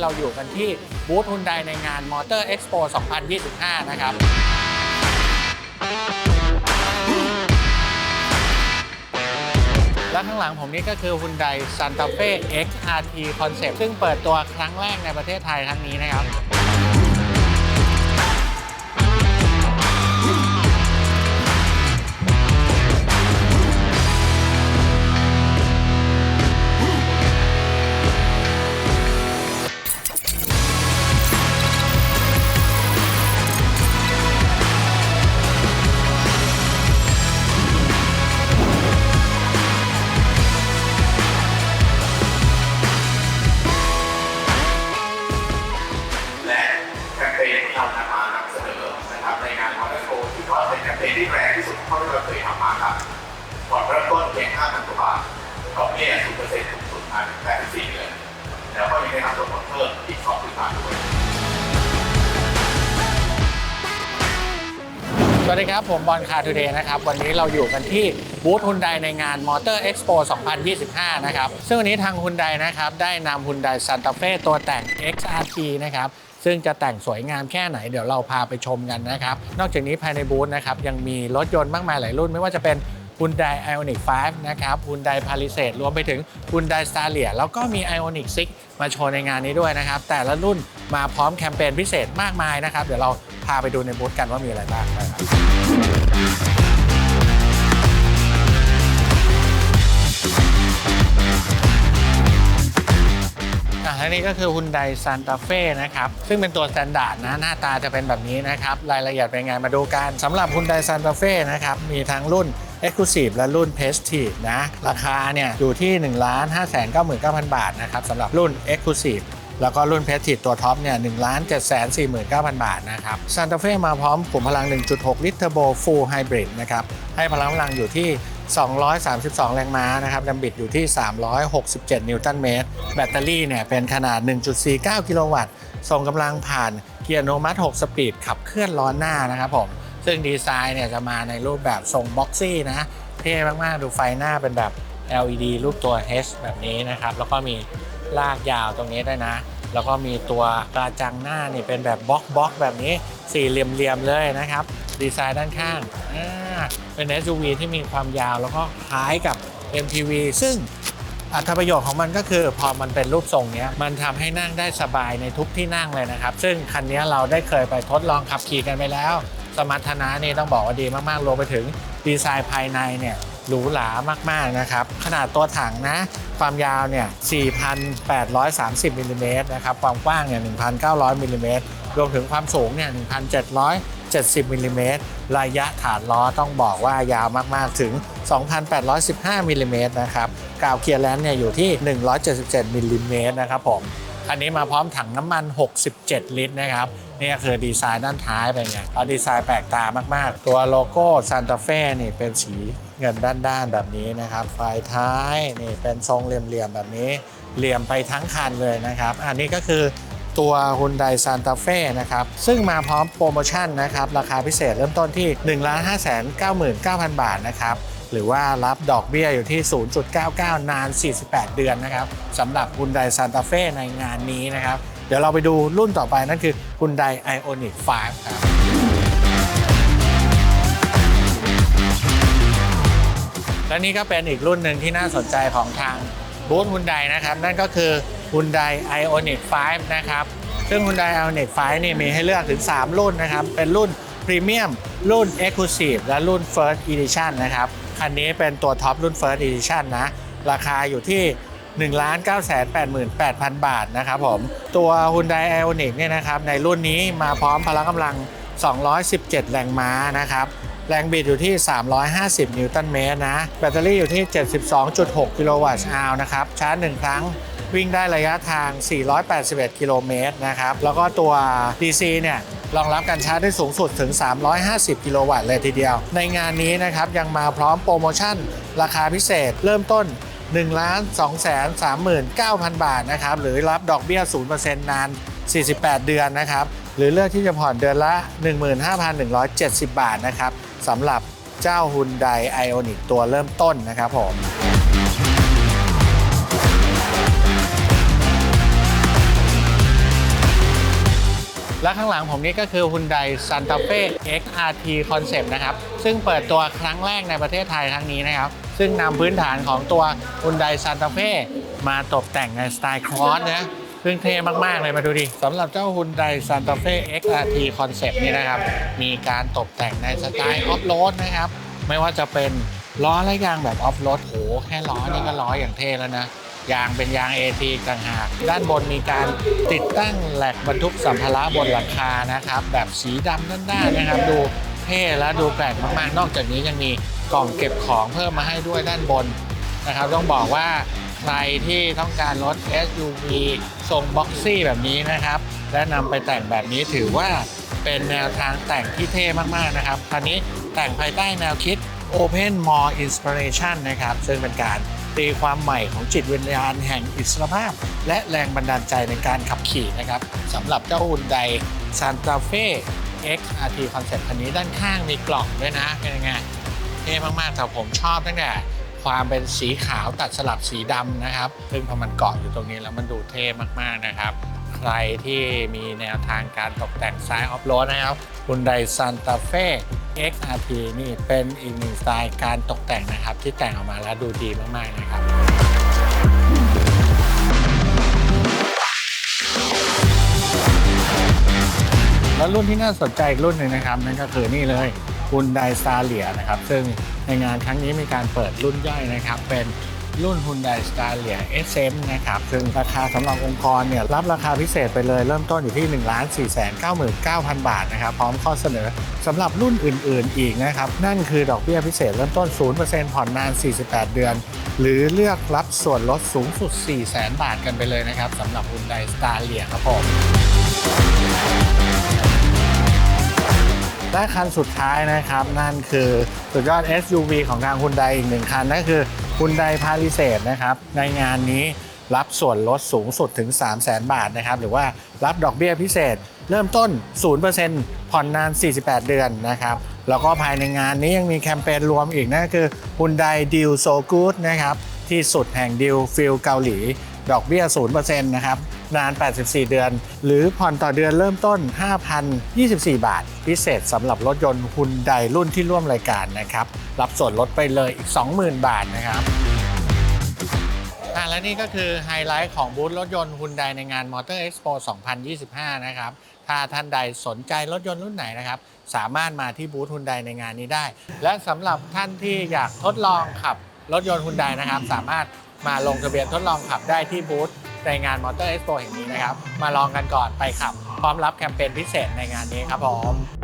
เราอยู่กันที่บูธฮุนไดในงานมอเตอร์เอ็กซ์โป2025 นะครับและข้างหลังผมนี่ก็คือ Hyundai Santa Fe XRT Concept ซึ่งเปิดตัวครั้งแรกในประเทศไทยครั้งนี้นะครับ พิ่มอีก2,000บาทด้วยสวัสดีครับ ผมบอลคาทูเดย์นะครับ วันนี้เราอยู่กันที่บูธฮุนไดในงาน Motor Expo 2025 นะครับ ซึ่งวันนี้ทางฮุนไดนะครับ ได้นำฮุนไดซ a นต a เฟ่ตัวแต่ง XRT นะครับ ซึ่งจะแต่งสวยงามแค่ไหนเดี๋ยวเราพาไปชมกันนะครับ นอกจากนี้ภายในบูธนะครับ ยังมีรถยนต์มากมายหลายรุ่นไม่ว่าจะเป็น Hyundai Ioniq 5 นะครับ Hyundai Palisade รวมไปถึง Hyundai Staria แล้วก็มี Ioniq 6 มาโชว์ในงานนี้ด้วยนะครับ แต่ละรุ่นมาพร้อมแคมเปญพิเศษมากมายนะครับ เดี๋ยวเราพาไปดูในบูธกันว่ามีอะไรบ้างนะครับอะและนี่ก็คือ Hyundai Santa Fe นะครับ ซึ่งเป็นตัว s t ต n d า r d นะ หน้าตาจะเป็นแบบนี้นะครับ รายละเอียดเป็นไงมาดูกันสำหรับ Hyundai Santa Fe นะครับ มีทั้งรุ่น Exclusive และรุ่น Prestige นะ ราคาเนี่ยอยู่ที่ 1 5 9 9 0 0 0 บาทนะครับสำหรับรุ่น Exclusive แล้วก็รุ่น Prestige ตัวท็อปเนี่ย1 7 4 9 0 0 0บาทนะครับ Santa Fe มาพร้อมขุมพลัง 1.6 ลิตรเทอร์โบ Full Hybrid นะครับ ให้พลังกำลังอยู่ที่ 232 แรงม้านะครับแรมบิดอยู่ที่ 367 นิวตันเมตร แบตเตอรี่เนี่ยเป็นขนาด 1.49 กิโลวัตต์ ส่งกำลังผ่านเกียร์โนมัติ 6 สปีด ขับเคลื่อนล้อหน้านะครับผม ซึ่งดีไซน์เนี่ยจะมาในรูปแบบทรงบ็อกซี่นะเท่มาก ๆ ดูไฟหน้าเป็นแบบ LED รูปตัว H แบบนี้นะครับ แล้วก็มีลากยาวตรงนี้ด้วยนะ แล้วก็มีตัวกระจังหน้านี่เป็นแบบบล็อกบล็อกแบบนี้สี่เหลี่ยม ๆ เลยนะครับ ดีไซน์ด้านข้างเป็น SUV ที่มีความยาวแล้วก็คล้ายกับ MPV ซึ่งอัตประโยชน์ของมันก็คือพอมันเป็นรูปทรงเนี้ยมันทำให้นั่งได้สบายในทุกที่นั่งเลยนะครับ ซึ่งคันนี้เราได้เคยไปทดลองขับขี่กันไปแล้ว สมรรถนะนี่ต้องบอกว่าดีมากๆรวมไปถึงดีไซน์ภายในเนี่ยหรูหรามากๆนะครับ ขนาดตัวถังนะ ความยาวเนี่ย 4,830มิลลิเมตรนะครับ ความกว้างเนี่ย 1,900มิลลิเมตรรวมถึงความสูงเนี่ย 1,770มิลลิเมตรระยะฐานล้อต้องบอกว่ายาวมากๆถึง 2,815มิลลิเมตรนะครับกาวเคลียร์แลนด์เนี่ยอยู่ที่ 177มิลลิเมตรนะครับผม อันนี้มาพร้อมถังน้ำมัน 67 ลิตรนะครับนี่คือดีไซน์ด้านท้ายเป็นไงเอาดีไซน์แปลกตามาก ๆ ตัวโลโก้ซ a นต a เฟ่นี่เป็นสีเงินด้าน ๆ แบบนี้นะครับ ไฟท้ายนี่เป็นทรงเหลี่ยม ๆ แบบนี้ เหลี่ยมไปทั้งคันเลยนะครับ อันนี้ก็คือตัว Hyundai Santa Fe นะครับ ซึ่งมาพร้อมโปรโมชั่นนะครับ ราคาพิเศษเริ่มต้นที่ 1 5 9 9 0 0 0 บาทนะครับ หรือว่ารับดอกเบี้ยอยู่ที่ 0.99 นาน 48 เดือนนะครับสำหรับ Hyundai Santa Fe ในงานนี้นะครับ เดี๋ยวเราไปดูรุ่นต่อไปนั่นคือ Hyundai Ioniq 5ครับและนี่ก็เป็นอีกรุ่นหนึ่งที่น่าสนใจของทางบูธ Hyundai นะครับ นั่นก็คือ Hyundai Ioniq 5 นะครับ ซึ่ง Hyundai Ioniq 5นี่มีให้เลือกถึง 3 รุ่นนะครับ เป็นรุ่น Premium รุ่น Exclusive และรุ่น First Edition นะครับ คันนี้เป็นตัวท็อปรุ่น First Edition นะ ราคาอยู่ที่ 1,988,000 บาทนะครับผม ตัว Hyundai Ioniq เนี่ยนะครับในรุ่นนี้มาพร้อมพละกำลัง 217 แรงม้านะครับ แรงบิดอยู่ที่ 350 นิวตันเมตรนะ แบตเตอรี่อยู่ที่ 72.6 กิโลวัตต์อาวนะครับ ชาร์จ 1 ครั้งวิ่งได้ระยะทาง 481 กิโลเมตรนะครับ แล้วก็ตัว DC เนี่ย รองรับการชาร์จได้สูงสุดถึง 350 กิโลวัตต์เลยทีเดียว ในงานนี้นะครับยังมาพร้อมโปรโมชั่น ราคาพิเศษเริ่มต้น1 2 3 9 0 0 0 บาทนะครับหรือรับดอกเบี้ย 0%นาน 48 เดือนนะครับหรือเลือกที่จะผ่อนเดือนละ 15,170 บาทนะครับสำหรับเจ้า Hyundai Ioniq ตัวเริ่มต้นนะครับผม และข้างหลังผมนี่ก็คือ Hyundai Santa Fe XRT Concept นะครับ ซึ่งเปิดตัวครั้งแรกในประเทศไทยครั้งนี้นะครับ ซึ่งนำพื้นฐานของตัว Hyundai Santa Fe มาตกแต่งในสไตล์ครอสนะซึ่งเท่มาก ๆ เลยมาดูดิสำหรับเจ้า Hyundai Santa Fe XRT Concept นี่นะครับ มีการตกแต่งในสไตล์ออฟโรดนะครับ ไม่ว่าจะเป็นล้อและยางแบบออฟโรดโหแค่ล้อนี่ก็ล้ออย่างเท่แล้วนะ ยางเป็นยาง AT ต่างหาก ด้านบนมีการติดตั้งแหลกบรรทุกสัมภาระบนหลังคานะครับ แบบสีดำด้านๆนะครับ ดูเท่และดูแปลกมากๆ นอกจากนี้ยังมีกล่องเก็บของเพิ่มมาให้ด้วยด้านบนนะครับ ต้องบอกว่าใครที่ต้องการรถ SUV ทรงบ็อกซี่แบบนี้นะครับ และนำไปแต่งแบบนี้ถือว่าเป็นแนวทางแต่งที่เท่มาก ๆ นะครับคันนี้แต่งภายใต้แนวคิด Open More Inspiration นะครับ ซึ่งเป็นการตีความใหม่ของจิตวิญญาณแห่งอิสรภาพ และแรงบันดาลใจในการขับขี่นะครับสำหรับเจ้า Hyundai Santa Fe XRT Concept คันนี้ด้านข้างมีกล่องด้วยนะเป็นยังไงเท่มากๆแต่ผมชอบตั้งแต่ความเป็นสีขาวตัดสลับสีดำนะครับ ซึ่งพอมันเกาะอยู่ตรงนี้แล้วมันดูเท่มากๆนะครับ ใครที่มีแนวทางการตกแต่งสายออฟโรดนะครับ Hyundai Santa Fe XRT นี่เป็นอีกหนึ่งสไตล์การตกแต่งนะครับ ที่แต่งออกมาแล้วดูดีมากๆนะครับแล้วรุ่นที่น่าสนใจอีกรุ่นหนึ่งนะครับ นั่นก็คือนี่เลย Hyundai Staria นะครับ ซึ่งในงานครั้งนี้มีการเปิดรุ่นย่อยนะครับ เป็น รุ่น Hyundai Staria SM นะครับ ซึ่งราคาสำหรับองค์กรเนี่ยรับราคาพิเศษไปเลยเริ่มต้นอยู่ที่ 1 4 9 9 0 0 0 บาทนะครับ พร้อมข้อเสนอสำหรับรุ่นอื่นๆ อีกนะครับ นั่นคือดอกเบี้ยพิเศษเริ่มต้น 0%ผ่อนนาน 48 เดือน หรือเลือกรับส่วนลดสูงสุด 400,000 บาทกันไปเลยนะครับสำหรับ Hyundai Staria ครับผมและคันสุดท้ายนะครับ นั่นคือสุดยอด SUV ของทาง Hyundai อีกหนึ่งคันนั่นคือ Hyundai Palisade นะครับ ในงานนี้รับส่วนลดสูงสุดถึง 3 0 0 0 0 0 บาทนะครับ หรือว่ารับดอกเบี้ยพิเศษ เริ่มต้น 0%ผ่อนนาน 48 เดือนนะครับ แล้วก็ภายในงานนี้ยังมีแคมเปญรวมอีกนั่นคือ Hyundai Deal So Good นะครับ ที่สุดแห่งดิวฟิลเกาหลี ดอกเบี้ย 0%นะครับ นาน 84 เดือน หรือผ่อนต่อเดือนเริ่มต้น 5,024 บาท พิเศษสำหรับรถยนต์ฮุนไดรุ่นที่ร่วมรายการนะครับ รับส่วนลดไปเลยอีก 20,000 บาทนะครับและนี่ก็คือไฮไลท์ของบูธรถยนต์ฮุนไดในงาน Motor Expo 2025 นะครับ ถ้าท่านใดสนใจรถยนต์รุ่นไหนนะครับ สามารถมาที่บูธฮุนไดในงานนี้ได้ และสำหรับท่านที่อยากทดลองขับรถยนต์ฮุนไดนะครับ สามารถ มาลงทะเบียนทดลองขับได้ที่บูธในงานมอเตอร์เอ็กซ์โปแห่งนี้นะครับ มาลองกันก่อนไปขับ พร้อมรับแคมเปญพิเศษในงานนี้ครับผม